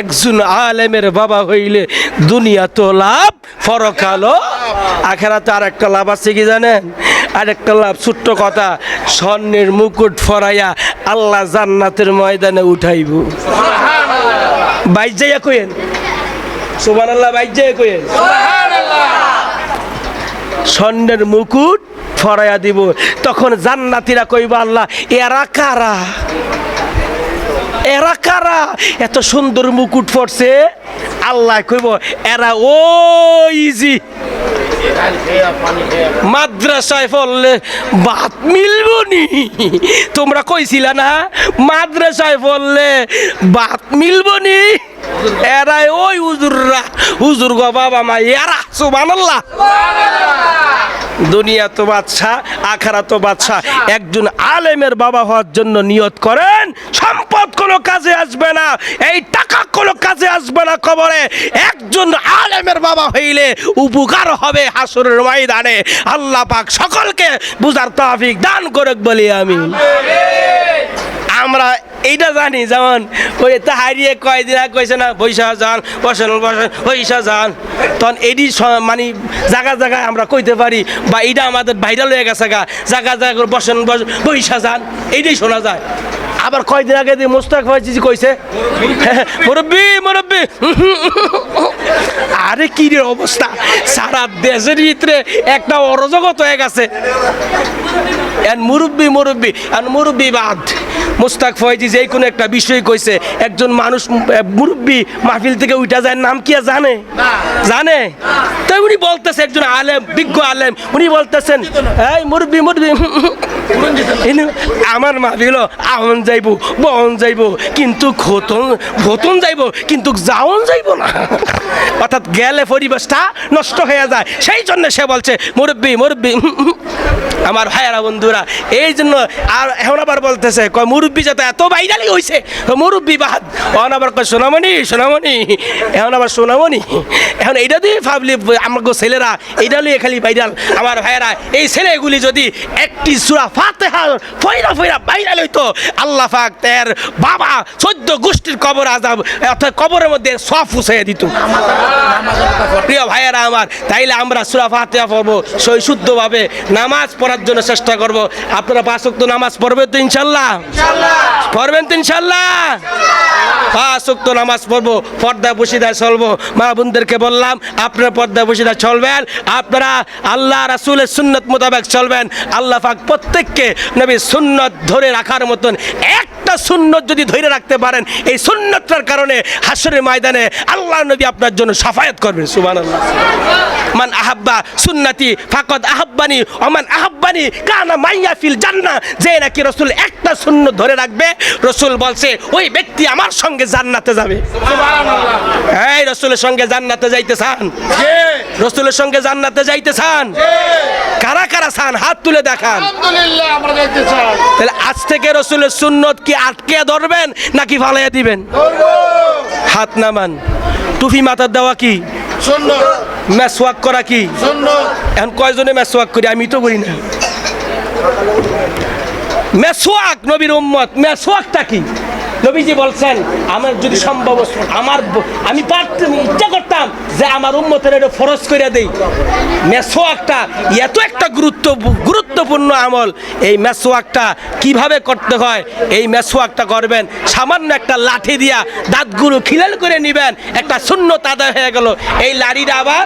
একজন আলেমের বাবা হইলে দুনিয়া তো লাভ ফরকালো আখেরাতে আর একটা লাভ আছে কি জানেন? আর একটা লাভ ছোট্ট কথা স্বর্ণের মুকুট ফরাইয়া আল্লাহ জান্নাতের ময়দানে উঠাইব। বাইর যাইয়া কইেন। সুবান আল্লাহ বাইর যাইয়া কইেন। স্বর্ণের মুকুট ফরাইয়া দিব। তখন জান্নাতিরা কইব আল্লাহ এরা কারা? এরা কারা? এত সুন্দর মুকুট পড়ছে আল্লাহ কইব, এরা ও ইজি। মাদ্রাসায় পড়লে ভাত মিলব নি। তোমরা কইছিলা না, মাদ্রাসায় পড়লে ভাত মিলব নি? এরাই ওই হুজুররা। হুজুর গো বাবা মা, এরা, সুবহানাল্লাহ। দুনিয়া তো বাদশাহ আখারা তো বাদশাহ। একজন আলেমের বাবা হওয়ার জন্য নিয়ত করেন সম্পদ কোনো কাজে আসবে না এই টাকা কোনো কাজে আসবে না কবরে। একজন আলেমের বাবা হইলে উপকার হবে হাসরের ময়দানে। আল্লাহ পাক সকলকে বুঝার তৌফিক দান করে বলি আমি। আমরা এইটা জানি, যেমন ওই তাহারিয়ে কয়দিন আগে কইছে না বৈশা যান বসেন বসেন বৈশা যান তখন স- মানে জায়গা জায়গায় আমরা কইতে পারি, বা এইটা আমাদের ভাইরাল হয়ে গেছে গা, জায়গা জায়গা করে বসেন বসেন বৈশা যান এইটাই শোনা যায়। আবার কয়দিন আগে দিয়ে মোস্তাক ভাইজি কইছে, মুরব্বি মুরব্বি, আরে কি রে অবস্থা, সারা দেশের ভিতরে একটা অরজগত হয়ে গেছে। এন মুরব্বি মুরব্বি, এন মুরব্বি বাদ। মুস্তাক ফয়জি যে কোনো একটা বিষয় কইছে, একজন মানুষ মুরব্বি মাহফিল থেকে উঠা যায়, নাম কি জানে? জানে? তাই উনি বলতেছে, একজন আলেম, বিজ্ঞ আলেম, উনি বলতেছেন, এই মুরব্বি মুরব্বি আমার মাহফিল আহন যাইব, বহন যাইব, কিন্তু খতন খতন যাইব, কিন্তু যাওন যাইব না। অর্থাৎ গেলে পরিবেশটা নষ্ট হয়ে যায়। সেই জন্য সে বলছে, মুরব্বি মুরব্বি আমার ভাইয়ারা বন্ধুরা, এই জন্য আর এখন আবার বলতেছে, কয়, মুরব্বি যাতে এত বাইরালি হইছে তো মুরব্বি বাদ। এখন আবার কয়, সোনামণি সোনামণি, এখন আবার সোনামণি। এখন এইটা দিয়ে ভাবলি আমাকে ছেলেরা, এইটা লিয়ে খালি বাইরাল আমার ভাইয়েরা, এই ছেলেগুলি যদি একটি সুরা ফাতেহা ফয়রা ফয়রা বাইরাল হইতো, আল্লাহ পাক তের বাবা চোদ্দ গোষ্ঠীর কবর আজাব অর্থাৎ কবরের মধ্যে সফ ফুসাইয়া দিত। প্রিয় ভাইয়েরা আমার, তাইলে আমরা সুরা ফাতেহা পড়ব সই শুদ্ধভাবে নামাজ পড়ার জন্য চেষ্টা করব। আপনারা পাঁচ ওয়াক্ত নামাজ পড়বেন তো ইনশাল্লাহ? পড়বেন তো ইনশাল্লাহ? পাঁচ ওয়াক্ত নামাজ পড়ব পর্দা বসিদায় চলবো। মা বোনদেরকে বললাম আপনারা পর্দা বসিদায় চলবেন আপনারা আল্লাহ রাসুলের সুন্নত মোতাবেক চলবেন। আল্লাহ পাক প্রত্যেককে নবী সুন্নত ধরে রাখার মতন একটা সুন্নত যদি ধরে রাখতে পারেন এই সুন্নতটার কারণে হাসরের ময়দানে আল্লাহ নবী আপনার জন্য সাফায়াত করবেন সুবহানাল্লাহ। মান আহাব্বা সুন্নতি ফাকদ আহাব্বানি অমান আহাব্বানি কানা মাইয়া ফিল জান্না যে নাকি রসুল একটা শূন্য ধরে রাখবে রসুল বলছে ওই ব্যক্তি আমার সঙ্গে জান্নাতে যাবে। এই রসুলের সঙ্গে জান্নাতে যাইতে চান? রসুলের সঙ্গে জান্নাতে যাইতে চান? কারা কারা চান? হাত তুলে দেখান। তাহলে আজ থেকে রসুলের সুন্নত কি আটকে ধরবেন নাকি ফালাইয়া দিবেন? হাত নামান। টুপি মাথার দেওয়া কি? সুন্দর মেসওয়াক করা কি? এখন কয়জনে মেসওয়াক করি? আমি তো করি না। মেসওয়াক নবীর উম্মত মেসওয়াকটা কি? নবীজি বলছেন, আমার যদি সম্ভব আমার আমি ইচ্ছা করতাম যে আমার উম্মতের এটা ফরজ করে দেই। মেসোয়াকটা এত একটা গুরুত্ব, গুরুত্বপূর্ণ আমল, এই মেসোয়াকটা কীভাবে করতে হয়, এই মেসোয়াকটা করবেন, সামান্য একটা লাঠি দিয়া দাঁতগুলো খিলাল করে নিবেন, একটা শূন্য আদায় হয়ে গেল, এই লাড়িটা আবার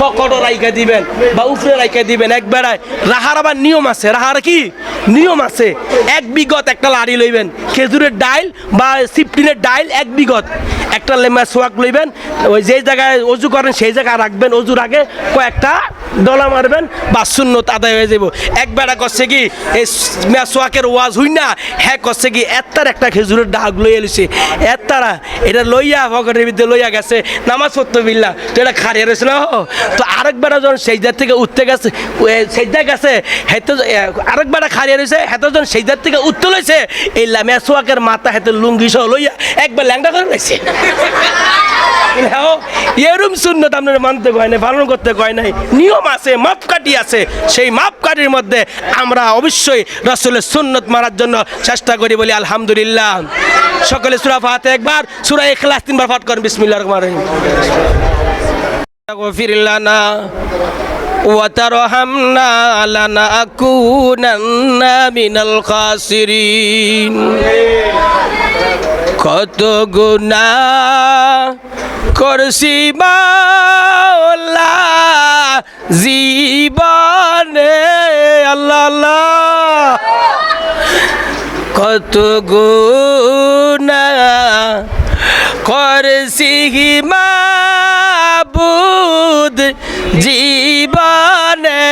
পকেটও রাইখে দিবেন বা উপরে রাইখে দিবেন এক বেড়ায়। রাহার আবার নিয়ম আছে, রাহার কি? নিয়ম আছে, এক বিগত একটা লাড়ি লইবেন, খেজুরের ডাইল বা সিফটিনের ডাইল এক বিঘত একটা লেমা সোয়াক লইবেন, ওই যেই জায়গায় অজু করেন, সেই জায়গায় রাখবেন। অজুর আগে কয়েকটা ডলা মারবেন, বা শূন্য আদায় হয়ে যাব এক বেড়া করছে কি, এই মেসোয়াকের ওয়াজ হই না হ্যাঁ করছে কি, এত্তার একটা খেজুরের ডাক লইয়া লিছে এত্তারা, এটা লইয়া ভগরের ভিতরে লইয়া গেছে, নামাজ পড়তে বিল্লা, তো এটা খারিয়ে রয়েছে না। তো আরেক বেড়া যখন সেইদার থেকে উঠতে গেছে সেইদা গেছে হেতে আরেক বেড়া খারিয়ে রয়েছে হেতে যখন সেইদার থেকে উঠতে লইছে, এই মেসোয়াকের মাথা হেতে লুঙ্গি সহ লইয়া একবার ল্যাংটা করে রয়েছে হ্যাঁ এরম সুন্নত আপনার মানতে কয় নাই, পালন করতে কয় নাই, নিয়ম আছে মাপকাঠি আছে সেই মাপকাঠির মধ্যে আমরা অবশ্যই রসুলের সুন্নত মারার জন্য চেষ্টা করি বলি আলহামদুলিল্লাহ সকলে সুরা ফাতে একবার সুরা এখলাস তিনবার পাঠ করেন বিসমিল্লাহ রহমান রহিম اغفر لنا وترحمنا لنكونن من الخاسرين কত গুণা করছি মাওলা জীবনে আল্লাহ কত গুণা করছি মাবুদ জীবনে?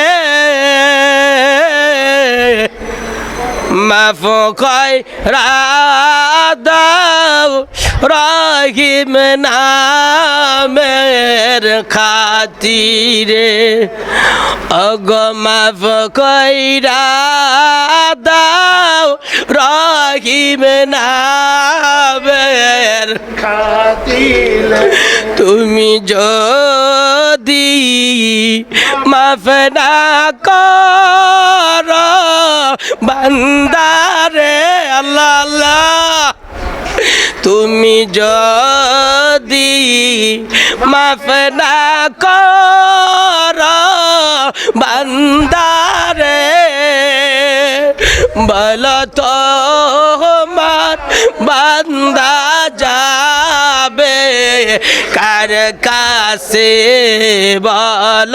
মাফ কয় রাদাও রহিম নামের খাতিরে অগ মাফ কইরা দাও রহিম নামের খাতিলে তুমি যদি মাফ না কর বান্দারে আল্লাহ আল্লাহ তুমি যদি মাফ না কর, বান্দারে, বল তো মার বান্দা যাবে কার কাছে? বল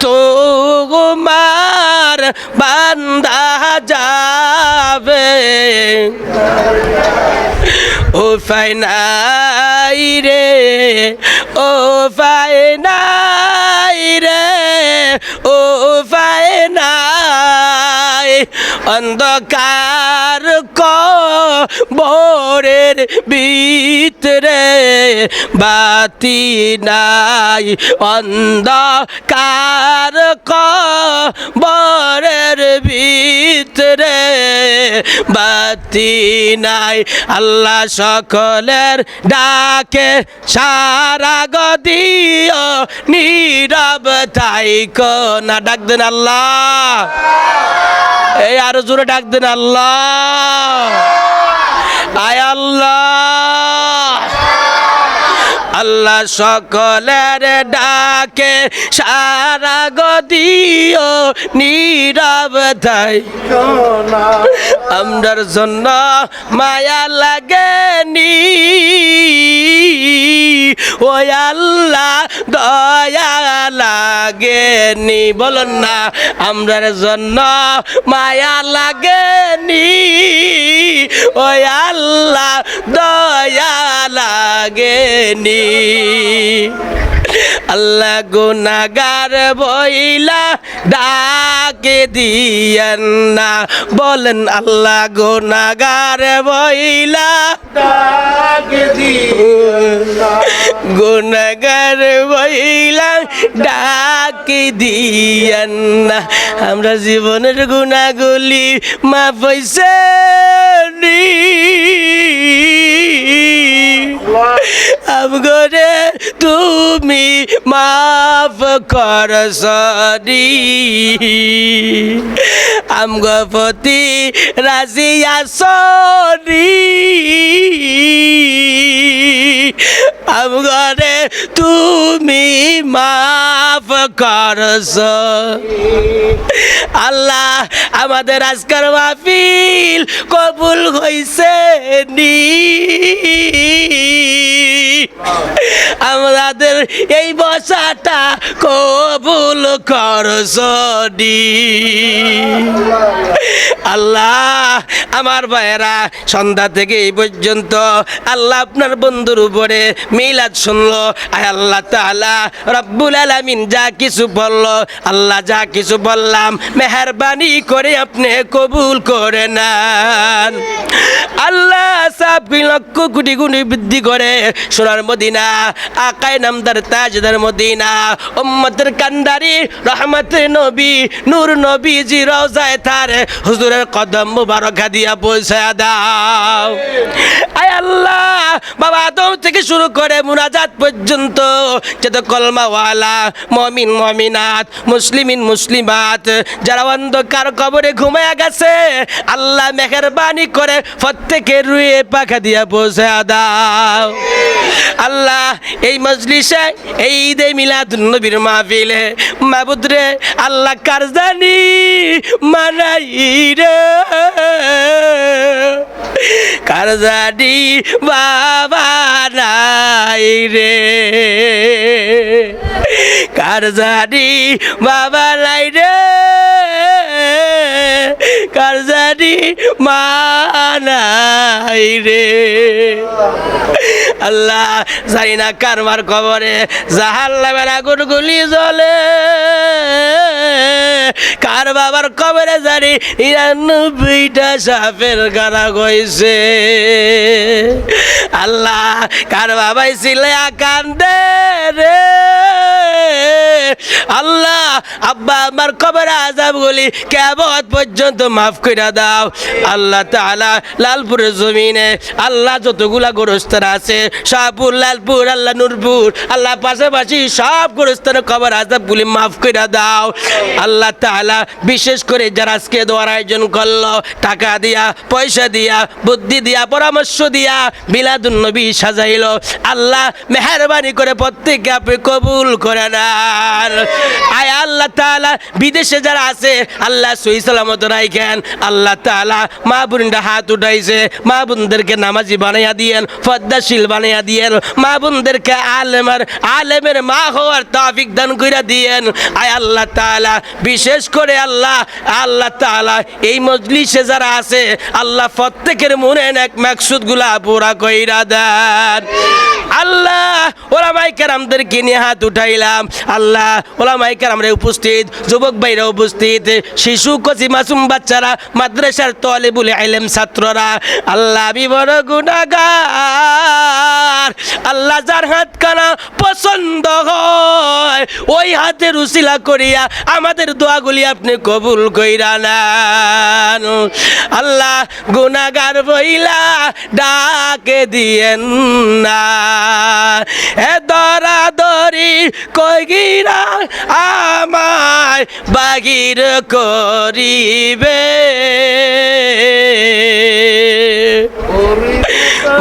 তোমার বান্দা যাবে। ও ফাইনাই রে ও ফাইনাই রে ও ফাইনাই অন্ধকার ক বোরের ভিতরে বাতি নাই। অন্ধকার ক বরের ভিতরে বাতি নাই। আল্লাহ সকলের ডাকে সারা গদিও নীরব তাইক না। ডাক দেন আল্লাহ। এই আরও জোরে ডাক দেন, আল্লাহ। আয় আল্লাহ। আল্লাহ সকলের ডাকে সারা গদিও নীরব তাই আমরার জন্য মায়া লাগেনি। ও আল্লাহ দয়া লাগে নি বলুন না আমরার জন্য মায়া লাগে নি ও আল্লাহ দয়া লাগেনি। আল্লাহ গুনাগার বইলা ডাকে দিয়েন না। বলেন, আল্লাহ গুনাগার বইলা ডাকে দিনা গুনাগার বইলা ডাকে দিয়েন না। আমরা জীবনের গুণাগুলি মা পয়সা আমগরে তুমি মাফ কর সরি আমগ প্রতি রাজিয়া সরি আমগরে তুমি মাফ কর আল্লাহ আমাদের আজকার মাহফিল কবুল হইছে নি। আমাদের এই বসাটা কবুল করসনি আল্লাহ, আমার ভাইয়েরা, সন্ধ্যা থেকে এই পর্যন্ত আল্লাহ আপনার বন্ধুর উপরে মিলাদ শুনলো। আয় আল্লাহ তাআলা, রব্বুল আলামিন যা কিছু বলল, আল্লাহ যা কিছু বললাম, মেহরবানি করে আপনি কবুল করে নেন। আল্লাহ সাব লক্ষ কোটি গুণি বৃদ্ধি করে সোনার মদিনা, আকায় নামদার তাজদার মদিনা, উম্মতের কান্দারি রহমতের নবী, নূর নবী জি রওজায় তার হুজুর হুজুরের কদম মুবারকা দিয়া পৌঁছায়া দাও। আয় আল্লাহ, বাবা আদম থেকে শুরু করে মুনাজাত পর্যন্ত যত কলমাওয়ালা, মমিন, মমিনাত, মুসলিমিন, মুসলিমাত, যারা অন্ধকার কবরে ঘুমায়া গেছে, আল্লাহ মেহরবানি করে প্রত্যেকের রুয়ে পাখা দিয়া পৌঁছে দাও। আল্লাহ, এই মজলিসে, এই ঈদে মিলাদ নবীর মাহফিলে মাবুদরে আল্লাহ কারজানি মানাই রে কারজানি বাবা নাই রে কারজানি বাবা নাই রে কারজানি মা নাই রে। আল্লাহ জানি না কারবার কবরে জাহাল্লা বেলা গুলি জ্বলে। কার বাবার কবরে জানি নিরানব্বইটা সাপের গানা গইছে। আল্লাহ কার বাবাই ছিলে আকান্দে রে। আল্লাহ আব্বা আমার কবর আজাব গুলি কেবত পর্যন্ত মাফ করে দাও। আল্লাহ তাআলা লালপুরের জমিনে আল্লাহ যতগুলা গোরস্থান আছে, শাহপুর, লালপুর, আল্লাহ নূরপুর, আল্লাহ পাশাপাশি সব গোরস্থানের কবর আজাব গুলি মাফ করে দাও। আল্লাহ তাআলা বিশেষ করে যারা আজকে দোয়ার আয়োজন করল, টাকা দিয়া, পয়সা দিয়া, বুদ্ধি দিয়া, পরামর্শ দিয়া বিলাদুন নবী সাজাইলো। আল্লাহ মেহরবানি করে প্রত্যেককে আপনি কবুল করে নেন। আয় আল্লাহ তাআলা, বিদেশে যারা আছে, আল্লাহ সহি সালামত রাইখেন। আল্লাহ তাআলা মা বোনরা হাত উঠাইছে। মা বোনদেরকে নামাজি বানাইয়া দিয়েন, পদ্মাশীল বানাইয়া দিয়েন। মা বোনদেরকে আলেমের আলেমের মা হওয়ার তৌফিক দান কইরা দিয়েন। আয় আল্লাহ তাআলা, বিশেষ করে আল্লাহ আল্লাহ তাআলা এই মজলিসে যারা আছে, আল্লাহ প্রত্যেকের মনে এক মাকসুদগুলা পুরা কইরা দেন। আল্লাহ ওলামাই কেরামদেরকে নিয়ে হাত উঠাইলাম। আল্লাহ ওলামাই কেরামরা উপস্থিত, যুবক ভাইরা উপস্থিত, শিশু, কচি, মাসুম বাচ্চারা, মাদ্রাসার তলে বলে আইলেম ছাত্ররা আল্লাহ আমি বড় গুণাগার আল্লাহ যার হাত কানা পছন্দ হয়, ওই হাতের উসিলা করিয়া আমাদের দোয়াগুলি আপনি কবুল কইরা নেন। আল্লাহ গুনাগার বইলা ডাকে দিয়েন না। এ দরা দরি কইগিরা আমায় বাগির করিবে?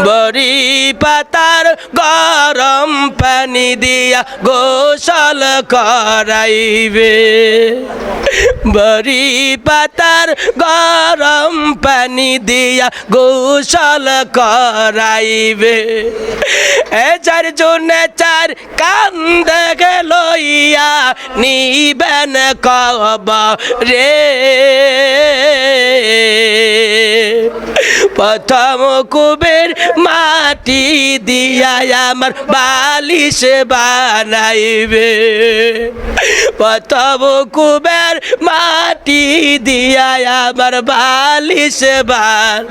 বড়ি পাতার গরম পানি দিয়া গোসল করাইবে। বড়ি পাতার গরম পানি দিয়া গোসল করাইবে। এ চার জনে চার কান্দে লইয়া নিবেন কব রে প্রথম কুবের মাটি দিয়া আমার বালিশ বানাইবে। প্রথম কুবের মাটি দিয়া আমার বালিশ বান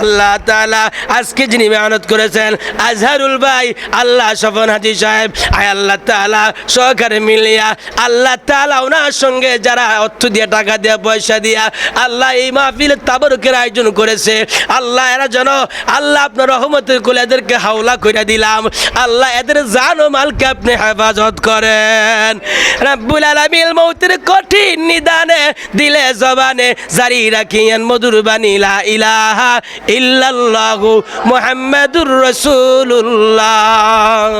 আল্লাহ তালা আজকে যিনি মেহনত করেছেন আজহারুল ভাই, আল্লাহ সফন হাজি সাহেব, আয় আল্লাহ তালা সহকারে মিলিয়া আল্লাহ তালা ওনার সঙ্গে যারা অর্থ দিয়ে, টাকা দিয়ে, পয়সা দিয়া আল্লাহ এই মাহফিল তাবরকের আয়োজন করেছে। আল্লাহ, এরা যেন আল্লাহ আপনার রহমতের কুল এদেরকে হাওলা করে দিলাম। আল্লাহ, এদের জান ও মালকে আপনি হেফাজত করেন। রাব্বুল আলামিন মৌতের কঠিন নিদানে দিলে জবানে জারি রাখিয়েন মধুর বাণী, লা ইলাহা ইল্লাল্লাহু মুহাম্মাদুর রাসূলুল্লাহ।